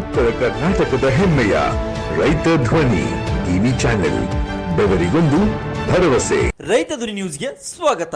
ಉತ್ತರ ಕರ್ನಾಟಕದ ಹೆಮ್ಮೆಯ ರೈತ ಧ್ವನಿ ಟಿವಿ ಚಾನೆಲ್, ಬೆವರಿಗೊಂದು ಭರವಸೆ. ರೈತ ಧ್ವನಿ ನ್ಯೂಸ್ಗೆ ಸ್ವಾಗತ.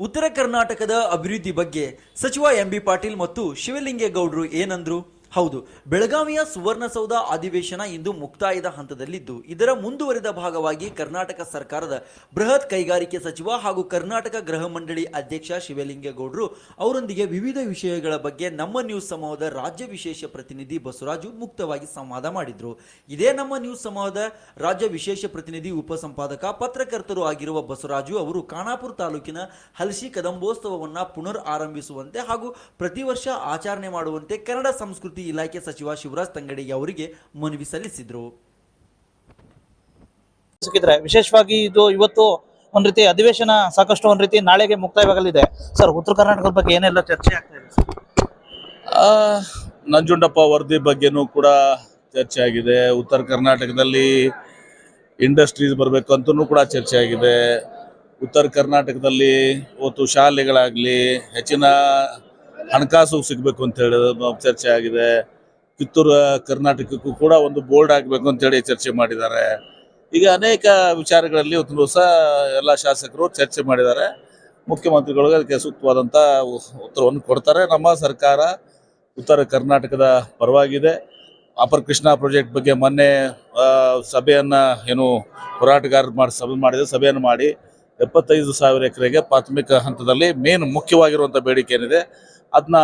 ಉತ್ತರ ಕರ್ನಾಟಕದ ಅಭಿವೃದ್ಧಿ ಬಗ್ಗೆ ಸಚಿವ ಎಂ ಬಿ ಪಾಟೀಲ್ ಮತ್ತು ಶಿವಲಿಂಗೇಗೌಡರು ಏನಂದ್ರು? ಹೌದು. ಬೆಳಗಾವಿಯ ಸುವರ್ಣಸೌಧ ಅಧಿವೇಶನ ಇಂದು ಮುಕ್ತಾಯದ ಹಂತದಲ್ಲಿದ್ದು, ಇದರ ಮುಂದುವರಿದ ಭಾಗವಾಗಿ ಕರ್ನಾಟಕ ಸರ್ಕಾರದ ಬೃಹತ್ ಕೈಗಾರಿಕೆ ಸಚಿವ ಹಾಗೂ ಕರ್ನಾಟಕ ಗೃಹ ಮಂಡಳಿ ಅಧ್ಯಕ್ಷ ಶಿವಲಿಂಗೇಗೌಡರು ಅವರೊಂದಿಗೆ ವಿವಿಧ ವಿಷಯಗಳ ಬಗ್ಗೆ ನಮ್ಮ ನ್ಯೂಸ್ ಸಮೂಹದ ರಾಜ್ಯ ವಿಶೇಷ ಪ್ರತಿನಿಧಿ ಬಸವರಾಜು ಮುಕ್ತವಾಗಿ ಸಂವಾದ ಮಾಡಿದರು. ಇದೇ ನಮ್ಮ ನ್ಯೂಸ್ ಸಮೂಹದ ರಾಜ್ಯ ವಿಶೇಷ ಪ್ರತಿನಿಧಿ ಉಪಸಂಪಾದಕ, ಪತ್ರಕರ್ತರು ಆಗಿರುವ ಬಸವರಾಜು ಅವರು ಖಾನಾಪುರ ತಾಲೂಕಿನ ಹಲಸಿ ಕದಂಬೋತ್ಸವವನ್ನು ಪುನರ್ ಆರಂಭಿಸುವಂತೆ ಹಾಗೂ ಪ್ರತಿ ವರ್ಷ ಆಚರಣೆ ಮಾಡುವಂತೆ ಕನ್ನಡ ಸಂಸ್ಕೃತಿ ಇಲಾಖೆ ಸಚಿವ ಶಿವರಾಜ್ ತಂಗಡಿಗೆ ಅವರಿಗೆ ಮನವಿ ಸಲ್ಲಿಸಿದರು. ವಿಶೇಷವಾಗಿ ಇದು ಇವತ್ತು ಒಂದ್ ರೀತಿ ಅಧಿವೇಶನ ಸಾಕಷ್ಟು ಒಂದ್ ರೀತಿ ನಾಳೆಗೆ ಮುಕ್ತಾಯವಾಗಲಿದೆ. ಸರ್ ಉತ್ತರ ಕರ್ನಾಟಕದ ಬಗ್ಗೆ ಏನೆಲ್ಲ ಚರ್ಚೆ ಆಗ್ತಾ ಇದೆ ನಂಜುಂಡಪ್ಪ ವರದಿ ಬಗ್ಗೆನೂ ಕೂಡ ಚರ್ಚೆ ಆಗಿದೆ. ಉತ್ತರ ಕರ್ನಾಟಕದಲ್ಲಿ ಇಂಡಸ್ಟ್ರೀಸ್ ಬರಬೇಕು ಅಂತಲೂ ಕೂಡ ಚರ್ಚೆ ಆಗಿದೆ. ಉತ್ತರ ಕರ್ನಾಟಕದಲ್ಲಿ ಇವತ್ತು ಶಾಲೆಗಳಾಗಲಿ ಹೆಚ್ಚಿನ ಹಣಕಾಸು ಸಿಗಬೇಕು ಅಂತ ಹೇಳಿ ಚರ್ಚೆ ಆಗಿದೆ. ಕಿತ್ತೂರು ಕರ್ನಾಟಕಕ್ಕೂ ಕೂಡ ಒಂದು ಬೋರ್ಡ್ ಆಗಬೇಕು ಅಂತೇಳಿ ಚರ್ಚೆ ಮಾಡಿದ್ದಾರೆ. ಈಗ ಅನೇಕ ವಿಚಾರಗಳಲ್ಲಿ ಒಂದು ದಿವಸ ಎಲ್ಲ ಶಾಸಕರು ಚರ್ಚೆ ಮಾಡಿದ್ದಾರೆ. ಮುಖ್ಯಮಂತ್ರಿಗಳಿಗೆ ಅದಕ್ಕೆ ಸೂಕ್ತವಾದಂಥ ಉತ್ತರವನ್ನು ಕೊಡ್ತಾರೆ. ನಮ್ಮ ಸರ್ಕಾರ ಉತ್ತರ ಕರ್ನಾಟಕದ ಪರವಾಗಿದೆ. ಅಪರ್ ಕೃಷ್ಣ ಪ್ರಾಜೆಕ್ಟ್ ಬಗ್ಗೆ ಮೊನ್ನೆ ಸಭೆಯನ್ನು ಏನು ಹೋರಾಟಗಾರರು ಮಾಡಿ, ಸಭೆ ಮಾಡಿದ ಸಭೆಯನ್ನು ಮಾಡಿ ಎಪ್ಪತ್ತೈದು ಸಾವಿರ ಎಕರೆಗೆ ಪ್ರಾಥಮಿಕ ಹಂತದಲ್ಲಿ ಮೇನ್ ಮುಖ್ಯವಾಗಿರುವಂಥ ಬೇಡಿಕೆ ಏನಿದೆ ಅದನ್ನ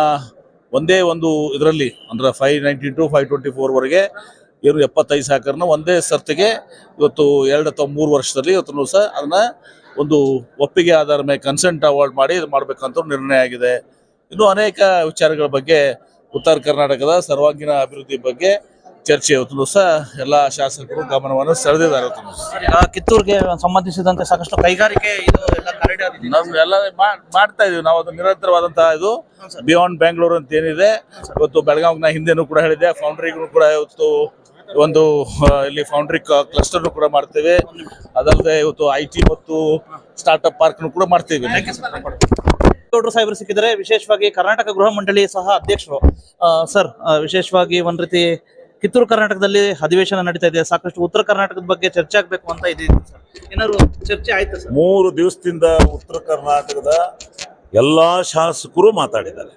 ಒಂದೇ ಒಂದು ಇದರಲ್ಲಿ, ಅಂದರೆ five ninety two five twenty ಫೋರ್ವರೆಗೆ ಏನು ಎಪ್ಪತ್ತೈದು ಸಾವಿರನ ಒಂದೇ ಸರ್ತಿಗೆ ಇವತ್ತು ಎರಡು ಅಥವಾ ಮೂರು ವರ್ಷದಲ್ಲಿ ಇವತ್ತು ಸಹ ಅದನ್ನು ಒಂದು ಒಪ್ಪಿಗೆ ಆಧಾರ ಮೇಲೆ ಕನ್ಸೆಂಟ್ ಅವಾರ್ಡ್ ಮಾಡಿ ಇದು ಮಾಡಬೇಕಂತ ನಿರ್ಣಯ ಆಗಿದೆ. ಇನ್ನು ಅನೇಕ ವಿಚಾರಗಳ ಬಗ್ಗೆ ಉತ್ತರ ಕರ್ನಾಟಕದ ಸರ್ವಾಂಗೀಣ ಅಭಿವೃದ್ಧಿ ಬಗ್ಗೆ ಚರ್ಚೆ ಇವತ್ತು ಸಹ ಎಲ್ಲ ಶಾಸಕರು ಗಮನವನ್ನು ಸೆಳೆದಿದ್ದಾರೆ ಇವತ್ತು ಕಿತ್ತೂರಿಗೆ ಸಂಬಂಧಿಸಿದಂತೆ ಸಾಕಷ್ಟು ಕೈಗಾರಿಕೆ ಇದು ಎಲ್ಲ ನಾವು ಎಲ್ಲ ಮಾಡ್ತಾ ಇದೀವಿ. ನಾವು ಅದು ನಿರಂತರವಾದಂತಹ ಇದು ಬಿಯಾಂಡ್ ಬೆಂಗಳೂರು ಅಂತ ಏನಿದೆ. ಇವತ್ತು ಬೆಳಗಾವಿನ ಹಿಂದೆನೂ ಕೂಡ ಹೇಳಿದೆ. ಫೌಂಡ್ರಿಗೂ ಕೂಡ ಇವತ್ತು ಒಂದು ಇಲ್ಲಿ ಫೌಂಡ್ರಿ ಕ್ಲಸ್ಟರ್ ಕೂಡ ಮಾಡ್ತೇವೆ. ಅದಲ್ಲದೆ ಇವತ್ತು ಐ ಟಿ ಮತ್ತು ಸ್ಟಾರ್ಟ್ಅಪ್ ಪಾರ್ಕ್ ಕೂಡ ಮಾಡ್ತೇವೆ. ಗೌಡ್ರು ಸಾಹೇಬರು ಸಿಕ್ಕಿದ್ದಾರೆ ವಿಶೇಷವಾಗಿ ಕರ್ನಾಟಕ ಗೃಹ ಮಂಡಳಿ ಸಹ ಅಧ್ಯಕ್ಷರು. ಸರ್ ವಿಶೇಷವಾಗಿ ಒಂದ್ ರೀತಿ ಕಿತ್ತೂರು ಕರ್ನಾಟಕದಲ್ಲಿ ಅಧಿವೇಶನ ನಡೀತಾ ಇದೆ. ಸಾಕಷ್ಟು ಉತ್ತರ ಕರ್ನಾಟಕದ ಬಗ್ಗೆ ಚರ್ಚೆ ಆಗ್ಬೇಕು ಅಂತ ಇದೆ ಸರ್. ಏನಾದ್ರು ಚರ್ಚೆ ಆಯ್ತು ಸರ್? ಮೂರು ದಿವಸದಿಂದ ಉತ್ತರ ಕರ್ನಾಟಕದ ಎಲ್ಲಾ ಶಾಸಕರು ಮಾತಾಡಿದ್ದಾರೆ.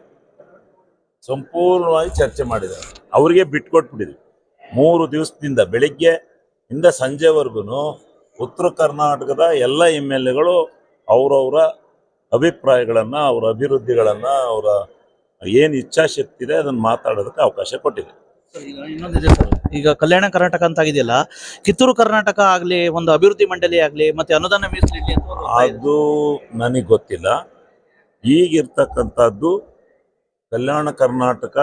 ಸಂಪೂರ್ಣವಾಗಿ ಚರ್ಚೆ ಮಾಡಿದ್ದಾರೆ. ಅವರಿಗೆ ಬಿಟ್ಕೊಟ್ಬಿಟ್ಟಿದ್ವಿ. ಮೂರು ದಿವಸದಿಂದ ಬೆಳಿಗ್ಗೆ ಇಂದ ಸಂಜೆವರೆಗೂ ಉತ್ತರ ಕರ್ನಾಟಕದ ಎಲ್ಲ ಎಂ ಎಲ್ ಎಗಳು ಅವರವರ ಅಭಿಪ್ರಾಯಗಳನ್ನು, ಅವರ ಅಭಿವೃದ್ಧಿಗಳನ್ನು, ಅವರ ಏನು ಇಚ್ಛಾಶಕ್ತಿ ಇದೆ ಅದನ್ನು ಮಾತಾಡೋದಕ್ಕೆ ಅವಕಾಶ ಕೊಟ್ಟಿದೆ ಈಗ ಇನ್ನೊಂದಿದೆ ಸರ್. ಈಗ ಕಲ್ಯಾಣ ಕರ್ನಾಟಕ ಅಂತ ಆಗಿದೆಯಲ್ಲ, ಕಿತ್ತೂರು ಕರ್ನಾಟಕ ಆಗಲಿ, ಒಂದು ಅಭಿವೃದ್ಧಿ ಮಂಡಳಿ ಆಗಲಿ, ಮತ್ತೆ ಅನುದಾನ ಮೀಸಲಿಡ್ಲಿ ಅಂತ. ಅದು ನನಗೆ ಗೊತ್ತಿಲ್ಲ. ಈಗಿರ್ತಕ್ಕಂಥದ್ದು Kalyana Karnataka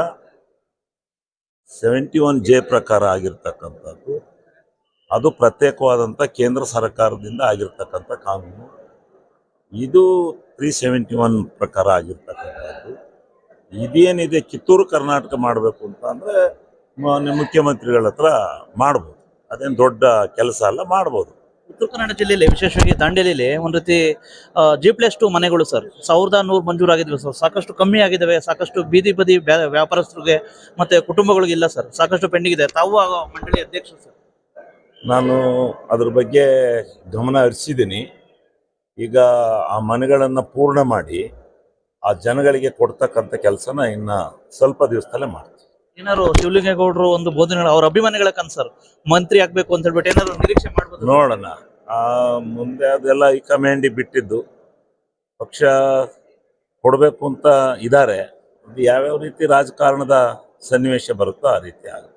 seventy one J ಪ್ರಕಾರ ಆಗಿರ್ತಕ್ಕಂಥದ್ದು. ಅದು ಪ್ರತ್ಯೇಕವಾದಂಥ ಕೇಂದ್ರ ಸರ್ಕಾರದಿಂದ ಆಗಿರ್ತಕ್ಕಂಥ ಕಾನೂನು. ಇದು ತ್ರೀ ಸೆವೆಂಟಿ ಒನ್ ಪ್ರಕಾರ ಆಗಿರ್ತಕ್ಕಂಥದ್ದು. ಇದೇನಿದೆ ಕಿತ್ತೂರು ಕರ್ನಾಟಕ ಮಾಡಬೇಕು ಅಂತ ಅಂದರೆ ಮುಖ್ಯಮಂತ್ರಿಗಳ ಹತ್ರ ಮಾಡ್ಬೋದು. ಅದೇನು ದೊಡ್ಡ ಕೆಲಸ ಅಲ್ಲ ಮಾಡ್ಬೋದು. ಉತ್ತರ ಕನ್ನಡ ಜಿಲ್ಲೆಯಲ್ಲಿ ವಿಶೇಷವಾಗಿ ದಾಂಡೇಲಿಯಲ್ಲಿ ಒಂದು ರೀತಿ ಜಿ ಪ್ಲಸ್ ಟು ಮನೆಗಳು ಸರ್. ಸಾವಿರದ ನೂರು ಮಂಜೂರಾಗಿದ್ವಿ ಸರ್. ಸಾಕಷ್ಟು ಕಮ್ಮಿ ಆಗಿದ್ದಾವೆ ಸಾಕಷ್ಟು ಬೀದಿ ಬದಿ ವ್ಯಾಪಾರಸ್ಥರಿಗೆ ಮತ್ತು ಕುಟುಂಬಗಳಿಗೆ ಇಲ್ಲ ಸರ್. ಸಾಕಷ್ಟು ಪೆಂಡಿಂಗ್ ಇದೆ. ತಾವು ಮಂಡಳಿ ಅಧ್ಯಕ್ಷರು ಸರ್. ನಾನು ಅದ್ರ ಬಗ್ಗೆ ಗಮನ ಹರಿಸಿದ್ದೀನಿ. ಈಗ ಆ ಮನೆಗಳನ್ನು ಪೂರ್ಣ ಮಾಡಿ ಆ ಜನಗಳಿಗೆ ಕೊಡ್ತಕ್ಕಂಥ ಕೆಲಸನ ಇನ್ನು ಸ್ವಲ್ಪ ದಿವಸದಲ್ಲೇ ಮಾಡ್ತೀವಿ ಏನಾದ್ರು ಶಿವಲಿಂಗೇಗೌಡರು ಒಂದು ಬೋಧನೆ ಅವ್ರ ಅಭಿಮಾನಿಗಳ ಕನ್ಸರ್ ಮಂತ್ರಿ ಆಗ್ಬೇಕು ಅಂತ ಹೇಳ್ಬಿಟ್ಟು ಏನಾದ್ರು ನಿರೀಕ್ಷೆ ಮಾಡ್ಬೋದು? ನೋಡೋಣ. ಆ ಮುಂದೆ ಅದೆಲ್ಲ ಈ ಕಮೆಂಡಿ ಬಿಟ್ಟಿದ್ದು. ಪಕ್ಷ ಕೊಡಬೇಕು ಅಂತ ಇದ್ದಾರೆ ಅದು ಯಾವ್ಯಾವ ರೀತಿ ರಾಜಕಾರಣದ ಸನ್ನಿವೇಶ ಬರುತ್ತೋ ಆ ರೀತಿ ಆಗುತ್ತೆ.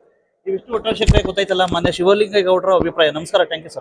ಇವಿಷ್ಟು ಒಟ್ಟಾರೆ ಗೊತ್ತಾಯ್ತಲ್ಲ ಮೊನ್ನೆ ಶಿವಲಿಂಗೇಗೌಡರ ಅಭಿಪ್ರಾಯ. ನಮಸ್ಕಾರ ಥ್ಯಾಂಕ್ ಯು ಸರ್